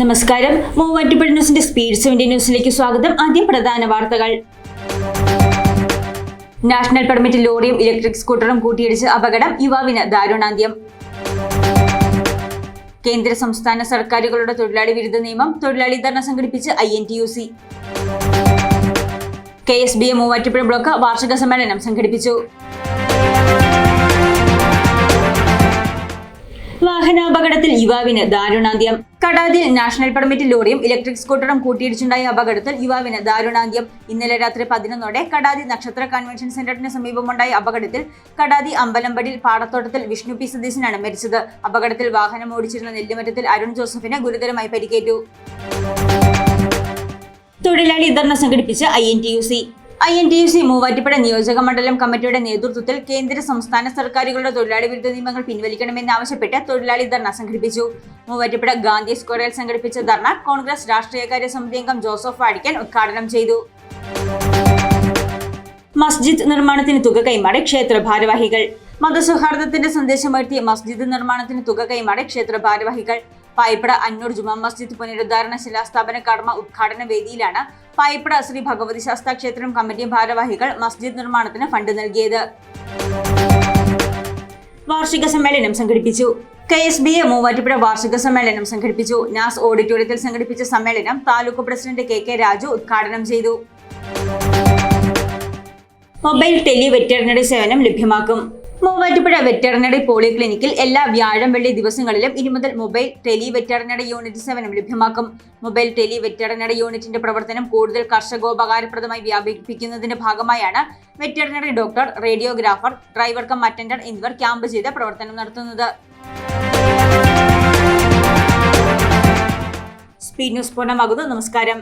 നമസ്കാരം. മൂവാറ്റുപുഴ ന്യൂസിന്റെ speed seventy ന്യൂസിലേക്ക് സ്വാഗതം. ആദ്യം പ്രധാന വാർത്തകൾ. നാഷണൽ പെർമിറ്റ് ലോറിയും ഇലക്ട്രിക് സ്കൂട്ടറും കൂട്ടിയിടിച്ച് അപകടം. യുവാവിന് ദാരുണാന്ത്യം. കേന്ദ്ര സംസ്ഥാന സർക്കാരുകളുടെ തൊഴിലാളി വിരുദ്ധ നിയമം. തൊഴിലാളി ധർണ സംഘടിപ്പിച്ച് I N T U C. K S B A Muvattupuzha block വാർഷിക സമ്മേളനം സംഘടിപ്പിച്ചു. വാഹനാപകടത്തിൽ യുവാവിന് ദാരുണാന്ത്യം. കടാതിൽ നാഷണൽ പെർമിറ്റ് ലോറിയും ഇലക്ട്രിക് സ്കൂട്ടറും കൂട്ടിയിടിച്ചുണ്ടായ അപകടത്തിൽ യുവാവിന് ദാരുണാന്ത്യം. ഇന്നലെ രാത്രി പതിനൊന്നോടെ കടാതി നക്ഷത്ര കൺവെൻഷൻ സെന്ററിന് സമീപമുണ്ടായ അപകടത്തിൽ കടാതി അമ്പലമ്പടിൽ പാടത്തോട്ടത്തിൽ വിഷ്ണു പി. സതീശനാണ് മരിച്ചത്. അപകടത്തിൽ വാഹനം ഓടിച്ചിരുന്ന നെല്ലിമറ്റത്തിൽ അരുൺ ജോസഫിന് ഗുരുതരമായി പരിക്കേറ്റു. തൊഴിലാളി ധർണ സംഘടിപ്പിച്ച് I N T U C. I N T U C Muvattupuzha നിയോജക മണ്ഡലം കമ്മിറ്റിയുടെ നേതൃത്വത്തിൽ കേന്ദ്ര സംസ്ഥാന സർക്കാരുകളുടെ തൊഴിലാളി വിരുദ്ധ നിയമങ്ങൾ പിൻവലിക്കണമെന്നാവശ്യപ്പെട്ട് തൊഴിലാളി ധർണ സംഘടിപ്പിച്ചു. മൂവാറ്റുപുഴ ഗാന്ധി സ്ക്വയറിൽ സംഘടിപ്പിച്ച ധർണ കോൺഗ്രസ് രാഷ്ട്രീയകാര്യ സമിതി അംഗം ജോസഫ് വാടിക്കൻ ഉദ്ഘാടനം ചെയ്തു. മസ്ജിദ് നിർമ്മാണത്തിന് തുക കൈമാറി ക്ഷേത്ര ഭാരവാഹികൾ. മതസൗഹാർദ്ദത്തിന്റെ സന്ദേശമുയർത്തിയ മസ്ജിദ് നിർമ്മാണത്തിന് തുക കൈമാറി ക്ഷേത്ര ഭാരവാഹികൾ. പായപ്പട അന്നൂർ ജുമാ മസ്ജിദ് പുനരുദ്ധാരണ ശിലാസ്ഥാപന കർമ്മ ഉദ്ഘാടന വേദിയിലാണ് പായിപ്പട ശ്രീ ഭഗവതി ശാസ്ത്ര ക്ഷേത്രം കമ്മിറ്റി ഭാരവാഹികൾ മസ്ജിദ് നിർമ്മാണത്തിന് ഫണ്ട് നൽകിയത്. വാർഷിക സമ്മേളനം സംഘടിപ്പിച്ചു. K S B A Muvattupuzha വാർഷിക സമ്മേളനം സംഘടിപ്പിച്ചു. നാസ് ഓഡിറ്റോറിയത്തിൽ സംഘടിപ്പിച്ച സമ്മേളനം taluk president K K Raju ഉദ്ഘാടനം ചെയ്തു. മൊബൈൽ ടെലി വെറ്ററിനറി സേവനം ലഭ്യമാക്കും. മൂവാറ്റുപുഴ വെറ്ററിനറി പോളിക്ലിനിക്കിൽ എല്ലാ വ്യാഴം വെള്ളി ദിവസങ്ങളിലും ഇനി മുതൽ മൊബൈൽ ടെലി വെറ്ററിനറി യൂണിറ്റ് സേവനം ലഭ്യമാക്കും. മൊബൈൽ ടെലി വെറ്ററിനറി യൂണിറ്റിന്റെ പ്രവർത്തനം കൂടുതൽ കർഷകോപകാരപ്രദമായി വ്യാപിപ്പിക്കുന്നതിന്റെ ഭാഗമായാണ് veterinary doctor radiographer driver cum attender എന്നിവർ ക്യാമ്പ് ചെയ്ത് പ്രവർത്തനം നടത്തുന്നത്. സ്പീഡ് ന്യൂസ് പൂർണമാകുന്നു. നമസ്കാരം.